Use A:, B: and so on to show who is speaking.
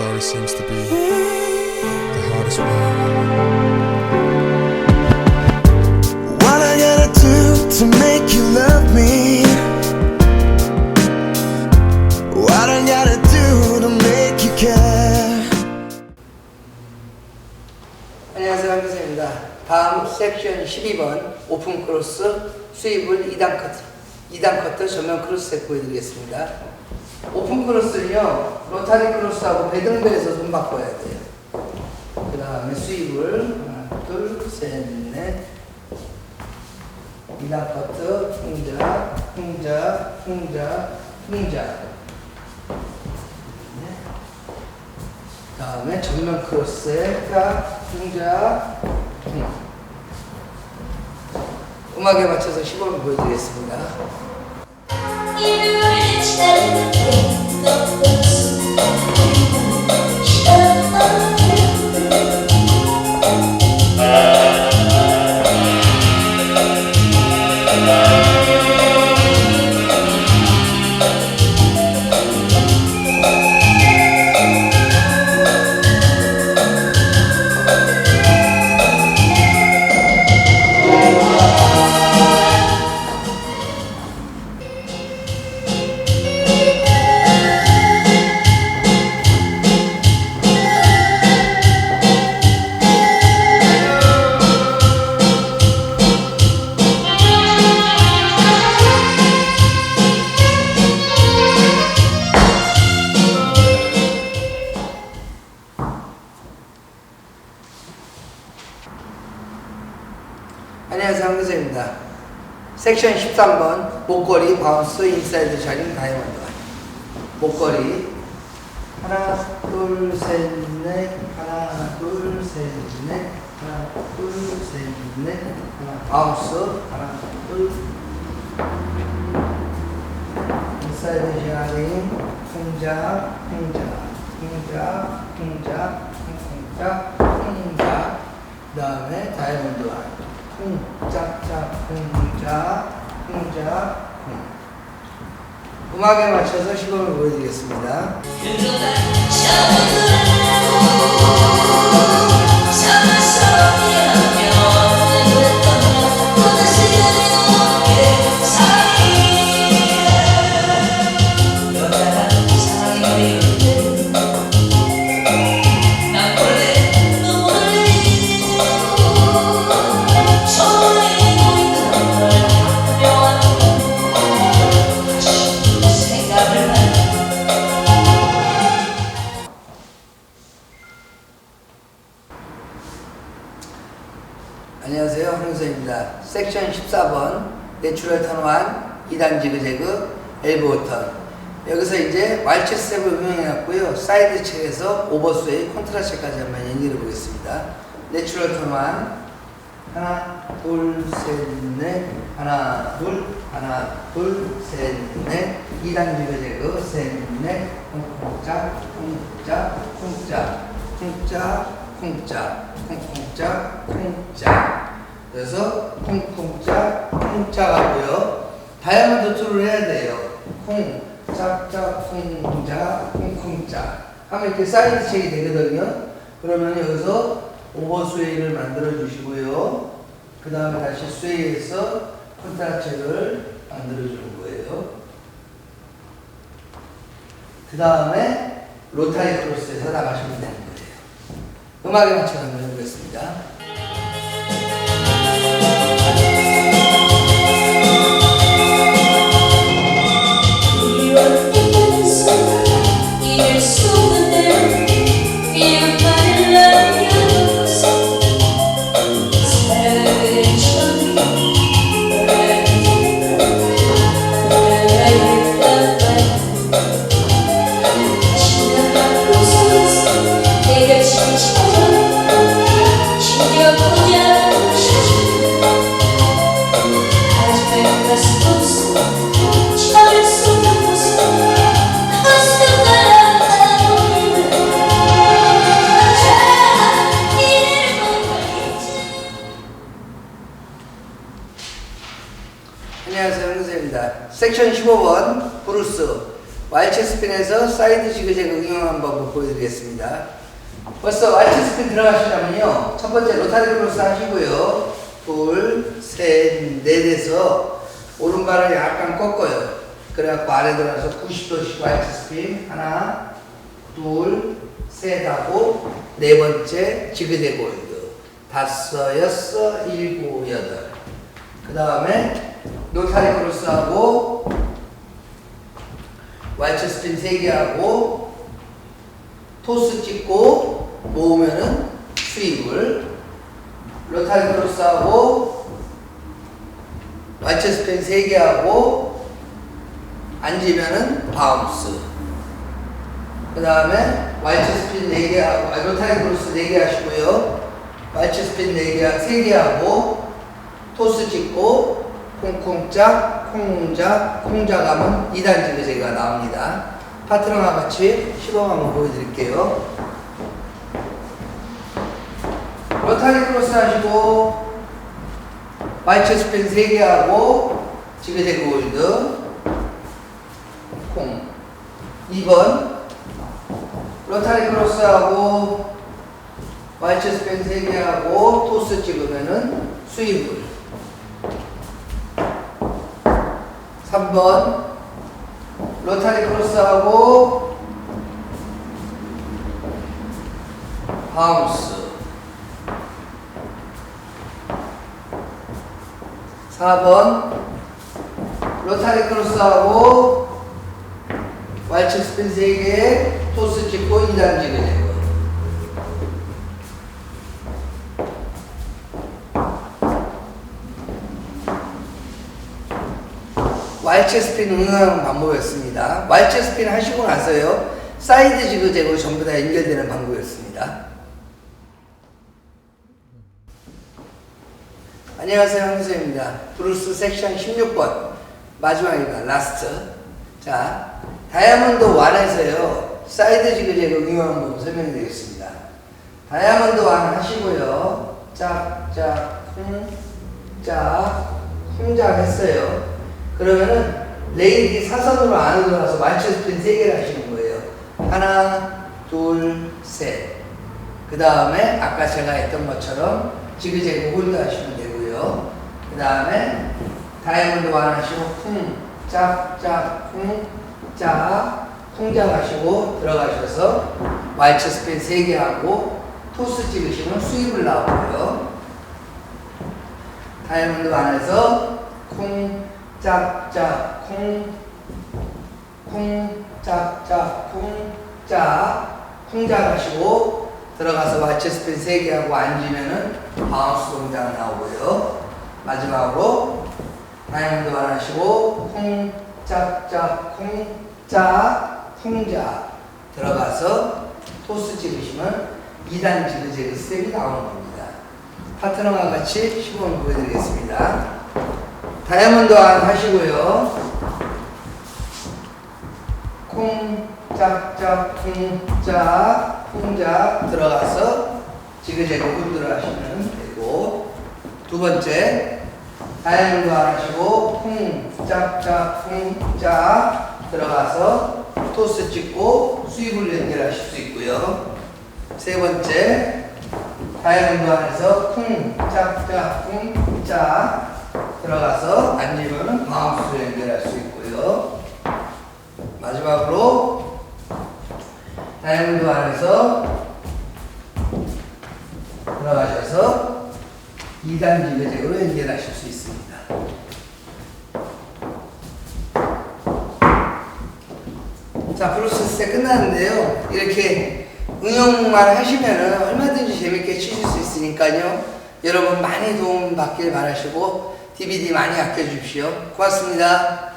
A: Sorry seems to be the hardest word.
B: What I gotta do to make you love me? What I gotta do to make you care?
C: 안녕하세요 한교사입니다. 다음 섹션 12번 오픈 크로스 수입을 2단 커트 2단 커트 전면 크로스 보여드리겠습니다. 오픈 크로스는요 로타리 크로스하고 배등벨에서 손 바꿔야 돼요. 그 다음에 수입을 하나 둘 셋넷 2단 커트 풍자 풍자 풍자 풍자 네. 다음에 전면 크로스에 까 풍자 음. 음악에 맞춰서 시범을 보여드리겠습니다.
D: 이를
C: 안녕하세요 황교사입니다. 섹션 13번 목걸이 바운스 인사이드 샤링 다이아몬드 목걸이. 하나 둘 셋 넷. 하나 둘 셋 넷. 하나 둘 셋 넷. 하나 바운스. 하나 둘. 인사이드 샤링 풍자 풍자 풍자 풍자 풍자 풍자 그 다음에 다이아몬드 와 인 쿵짝짝 쿵자 쿵자 쿵 음악에 맞춰서 시범을 보여드리겠습니다. 황선입니다. 섹션 14번 내추럴 턴 1, 2단 지그재그 엘보우 턴. 여기서 이제 왈츠 스텝을 응용해놨고요. 사이드 체에서 오버스웨이 컨트라 체까지 한번 연결해 보겠습니다. 내추럴 턴 1, 하나 둘 셋 넷. 하나 둘 하나 둘 셋 넷. 2단 지그재그 셋 넷. 쿵쿵짝 쿵짝 쿵짝. 쿵짝 쿵짝 쿵쿵짝 쿵짝 그래서 쿵쿵짝 쿵짝하고요. 다이아몬드 툴을 해야 돼요. 쿵 짝짝 쿵짝 쿵쿵짝. 하면 이렇게 사이드 체이 되거든요. 그러면 여기서 오버 스웨이를 만들어 주시고요. 그 다음에 다시 스웨이에서 컨트라체를 만들어 주는 거예요. 그 다음에 로타리 크로스에서 나가시면 되는 거예요. 음악에 맞춰서 한번 해보겠습니다. 황선입니다. 섹션 15번 브루스 왈츠 스핀에서 사이드 지그재그 응용한 법을 보여드리겠습니다. 벌써 왈츠 스핀 들어가시려면요. 첫 번째 로타리 크로스 하시고요. 둘, 셋, 넷에서 오른발을 약간 꺾어요. 그래갖고 아래 들어가서 90도씩 왈츠 스핀. 하나, 둘, 셋 하고 네 번째 지그재그 홀드. 다섯, 여섯, 일곱, 여덟. 그 다음에 노타리 크로스하고 왈츠 스핀 3개 하고 토스 찍고 모으면은 스윙을 로타리 크로스하고 왈츠 스핀 3개 하고 앉으면은 바운스. 그 다음에 왈츠 스핀 4개 하고 아, 로타리 크로스 4개 하시고요. 왈츠 스핀 4개, 3개 하고 토스 찍고 콩콩짝, 콩자, 콩자 가면 2단 지그재가 나옵니다. 파트너와 같이 시범 한번 보여드릴게요. 로타리 크로스 하시고 마이처 스핀 3개 하고 지그재그 홀드 콩 2번 로타리 크로스 하고 마이처 스핀 3개 하고 토스 찍으면은 스윙을 3번 로타리 크로스하고 바운스. 4번 로타리 크로스하고 왈츠 스핀 3개 토스 찍고 2단 지그재그 왈츠 스핀 응용하는 방법이었습니다. 왈츠 스핀 하시고 나서요. 사이드 지그재그 전부 다 연결되는 방법이었습니다. 안녕하세요. 황수입니다. 브루스 섹션 16번 마지막입니다. 라스트. 자, 다이아몬드 1에서요. 사이드 지그재그 응용하는 방법 설명드리겠습니다. 다이아몬드 1 하시고요. 짝, 짝, 쿵, 짝, 쿵짝 했어요. 그러면은 레이디 사선으로 안으로 들어가서 말체 스핀 3개를 하시는 거예요. 하나, 둘, 셋. 그 다음에 아까 제가 했던 것처럼 지그재그 홀드 하시면 되고요. 그 다음에 다이아몬드 완 하시고 쿵, 짝, 짝, 쿵, 짝, 쿵짝 하시고 들어가셔서 말체 스핀 3개 하고 토스 찍으시면 수입을 나오고요. 다이아몬드 안에서 쿵, 짝짝, 쿵, 쿵, 짝짝, 쿵, 짝, 쿵짝 하시고 들어가서 마치 스핀 3개 하고 앉으면은 바운스 동작 나오고요. 마지막으로 다이아몬드 안 하시고 쿵, 짝짝, 쿵, 짝, 쿵짝 들어가서 토스 찍으시면 2단 지그재그 스텝이 나오는 겁니다. 파트너와 같이 시범을 보여드리겠습니다. 다이아몬드 안 하시고요. 콩, 짝짝, 쿵짝, 쿵짝 들어가서 지그재그 홀드를 하시면 되고 두 번째 다이아몬드 안 하시고 쿵, 짝짝, 쿵짝 들어가서 토스 찍고 수입을 연결하실 수 있고요. 세 번째 다이아몬드 안에서 쿵, 짝짝, 쿵, 짝 들어가서 앉으면 바운스로 연결할 수 있고요. 마지막으로 다이아몬드 안에서 들어가셔서 2단 지그재그로 연결하실 수 있습니다. 자, 세 끝났는데요. 이렇게 응용만 하시면은 얼마든지 재밌게 치실 수 있으니까요. 여러분 많이 도움 받길 바라시고 DVD 많이 아껴주십시오. 고맙습니다.